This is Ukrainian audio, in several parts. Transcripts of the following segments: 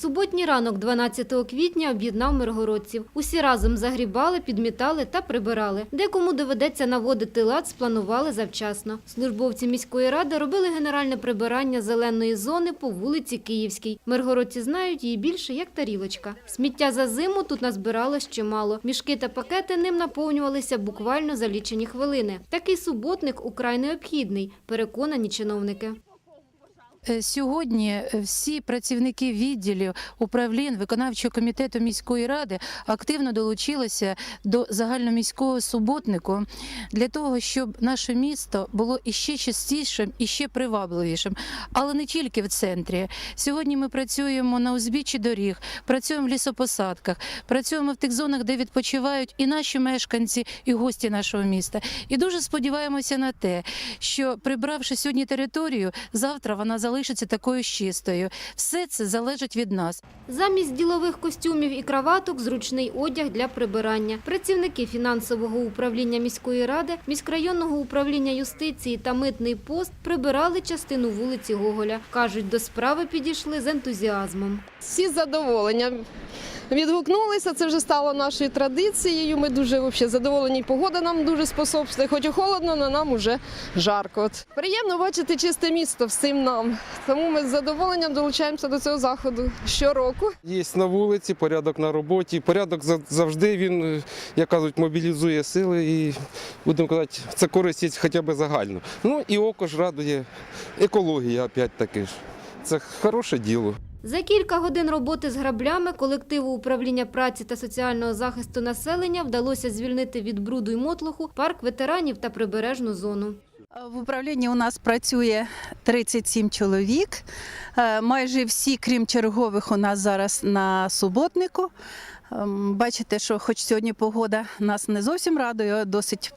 Суботній ранок 12 квітня об'єднав миргородців. Усі разом загрібали, підмітали та прибирали. Декому доведеться наводити лад, спланували завчасно. Службовці міської ради робили генеральне прибирання зеленої зони по вулиці Київській. Миргородці знають її більше як тарілочка. Сміття за зиму тут назбиралось чимало. Мішки та пакети ним наповнювалися буквально за лічені хвилини. Такий суботник украй необхідний, переконані чиновники. Е, Сьогодні е, всі працівники відділів управлінь виконавчого комітету міської ради активно долучилися до загальноміського суботнику для того, щоб наше місто було іще частішим, іще привабливішим, але не тільки в центрі. Сьогодні ми працюємо на узбіччі доріг, працюємо в лісопосадках, працюємо в тих зонах, де відпочивають і наші мешканці, і гості нашого міста. І дуже сподіваємося на те, що прибравши сьогодні територію, завтра вона залишиться такою ж чистою. Все це залежить від нас. Замість ділових костюмів і краваток зручний одяг для прибирання. Працівники фінансового управління міської ради, міськрайонного управління юстиції та митний пост прибирали частину вулиці Гоголя. Кажуть, до справи підійшли з ентузіазмом. Всі з задоволенням відгукнулися. Це вже стало нашою традицією. Ми дуже вообще, задоволені. Погода нам дуже способствує. Хоч і холодно, але нам уже жарко. Приємно бачити чисте місто всім нам. Тому ми з задоволенням долучаємося до цього заходу щороку. Є на вулиці, порядок на роботі. Порядок за- завжди він, е, як кажуть, мобілізує сили і будемо казати, це користь є хоча б загально. Ну і око ж радує екологія, опять таки ж. Це хороше діло. За кілька годин роботи з граблями колективу управління праці та соціального захисту населення вдалося звільнити від бруду й мотлоху парк ветеранів та прибережну зону. В управлінні у нас працює 37 чоловік. Е, Майже всі, крім чергових, у нас зараз на суботнику. Ем, Бачите, що хоч сьогодні погода нас не зовсім радує, досить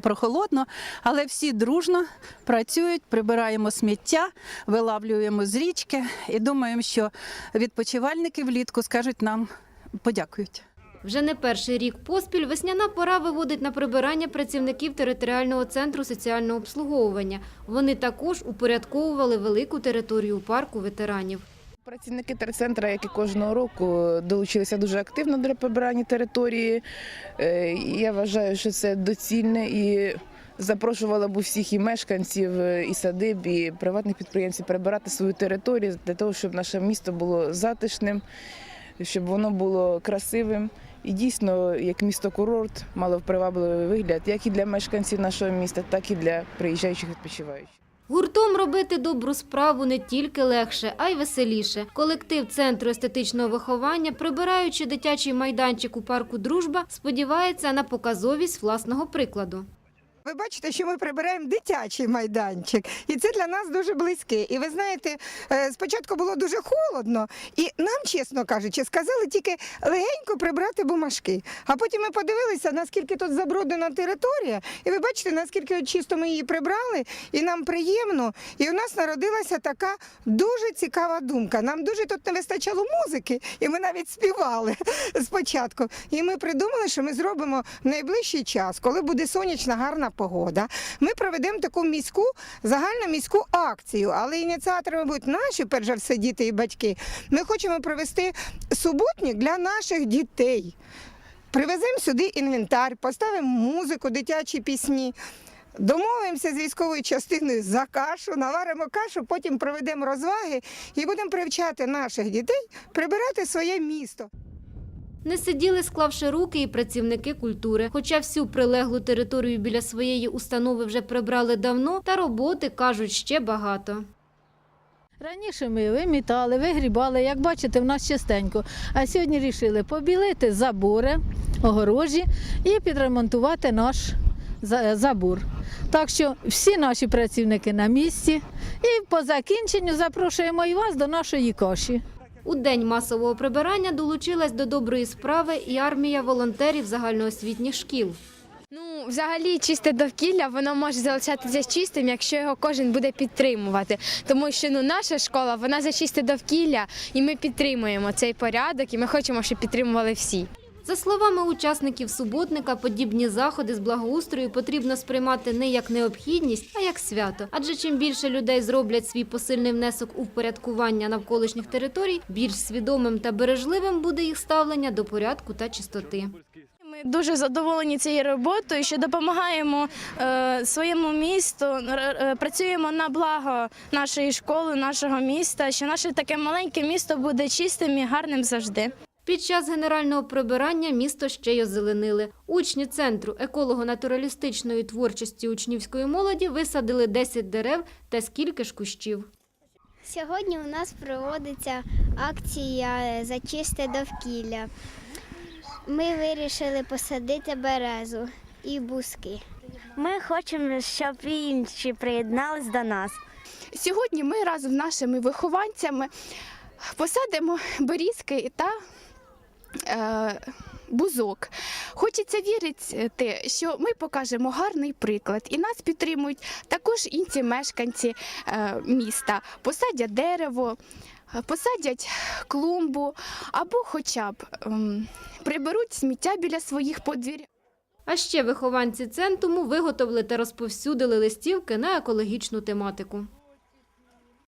прохолодно, але всі дружно працюють, прибираємо сміття, вилавлюємо з річки і думаємо, що відпочивальники влітку скажуть нам подякують. Вже не перший рік поспіль весняна пора виводить на прибирання працівників територіального центру соціального обслуговування. Вони також упорядковували велику територію парку ветеранів. Працівники терцентра, як і кожного року, долучилися дуже активно до прибирання території. Е, Я вважаю, що це доцільне і запрошувала б усіх і мешканців, е, і садиб, і приватних підприємців прибирати свою територію для того, щоб наше місто було затишним, щоб воно було красивим. І дійсно, як місто курорт, мало привабливий вигляд, як і для мешканців нашого міста, так і для приїжджаючих відпочиваючих. Гуртом робити добру справу не тільки легше, а й веселіше. Колектив Центру естетичного виховання, прибираючи дитячий майданчик у парку Дружба, сподівається на показовість власного прикладу. Ви бачите, що ми прибираємо дитячий майданчик, і це для нас дуже близьке. І ви знаєте, е, спочатку було дуже холодно, і нам, чесно кажучи, сказали тільки легенько прибрати бумажки. А потім ми подивилися, наскільки тут забруднена територія, і ви бачите, наскільки чисто ми її прибрали, і нам приємно. І у нас народилася така дуже цікава думка. Нам дуже тут не вистачало музики, і ми навіть співали спочатку. І ми придумали, що ми зробимо найближчий час, коли буде сонячна гарна погода. Ми проведемо таку міську загальноміську акцію, але ініціаторами будуть наші, перш за все, діти і батьки. Ми хочемо провести суботник для наших дітей. Привеземо сюди інвентар, поставимо музику, дитячі пісні. Домовимося з військовою частиною за кашу, наваримо кашу, потім проведемо розваги і будемо привчати наших дітей прибирати своє місто. Не сиділи, склавши руки, і працівники культури. Хоча всю прилеглу територію біля своєї установи вже прибрали давно, та роботи, кажуть, ще багато. Раніше ми вимітали, вигрібали, як бачите, в нас частенько. А сьогодні вирішили побілити забори, огорожі і підремонтувати наш забор. Так що всі наші працівники на місці. І по закінченню запрошуємо і вас до нашої каші. У день масового прибирання долучилась до доброї справи і армія волонтерів загальноосвітніх шкіл. Ну, взагалі, чисте довкілля воно може залишатися чистим, якщо його кожен буде підтримувати. Тому що ну наша школа вона за чисте довкілля, і ми підтримуємо цей порядок, і ми хочемо, щоб підтримували всі. За словами учасників суботника, подібні заходи з благоустрою потрібно сприймати не як необхідність, а як свято. Адже чим більше людей зроблять свій посильний внесок у впорядкування навколишніх територій, більш свідомим та бережливим буде їх ставлення до порядку та чистоти. Ми дуже задоволені цією роботою, що допомагаємо е, своєму місту, е, працюємо на благо нашої школи, нашого міста, що наше таке маленьке місто буде чистим і гарним завжди. Під час генерального прибирання місто ще й озеленили. Учні центру еколого-натуралістичної творчості учнівської молоді висадили 10 дерев та скільки ж кущів. Сьогодні у нас проводиться акція за чисте довкілля. Ми вирішили посадити березу і бузки. Ми хочемо, щоб інші приєднались до нас. Сьогодні ми разом з нашими вихованцями посадимо берізки та бузок. Хочеться вірити, що ми покажемо гарний приклад, і нас підтримують також інші мешканці е, міста. Посадять дерево, е, посадять клумбу або хоча б ем, приберуть сміття біля своїх подвір'я. А ще вихованці центру виготовили та розповсюдили листівки на екологічну тематику.